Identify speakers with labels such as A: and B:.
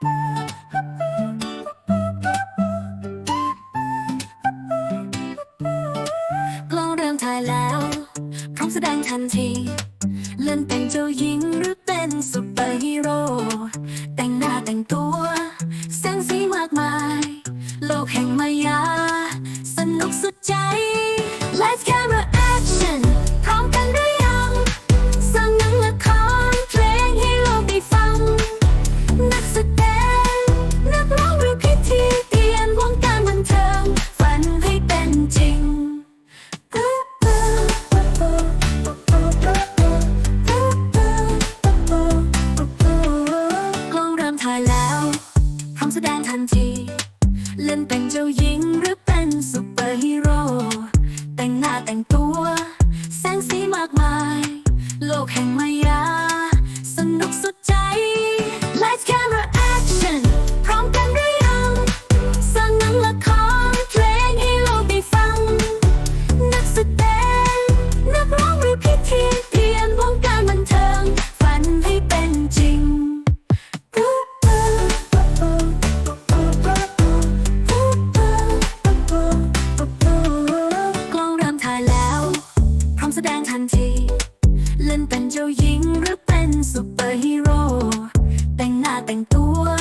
A: กล้องเริ่มถ่ายแล้ว พร้อมแสดงทันที เล่นเป็นเจ้าหญิงหรือเป็นซุปเปอร์ฮีโร่ แต่งหน้าแต่งตัว แสงสีมากมาย โลกแห่งมายา ทันที เล่นเป็นเจ้าหญิงหรือเป็นซูเปอร์ฮีโร่ แต่งหน้าแต่งตัว แสงสีมากมาย โลกแห่งมายา แสดงทันที เล่นเป็นเจ้าหญิงหรือเป็นซูเปอร์ฮีโร่แต่งหน้าแต่งตัว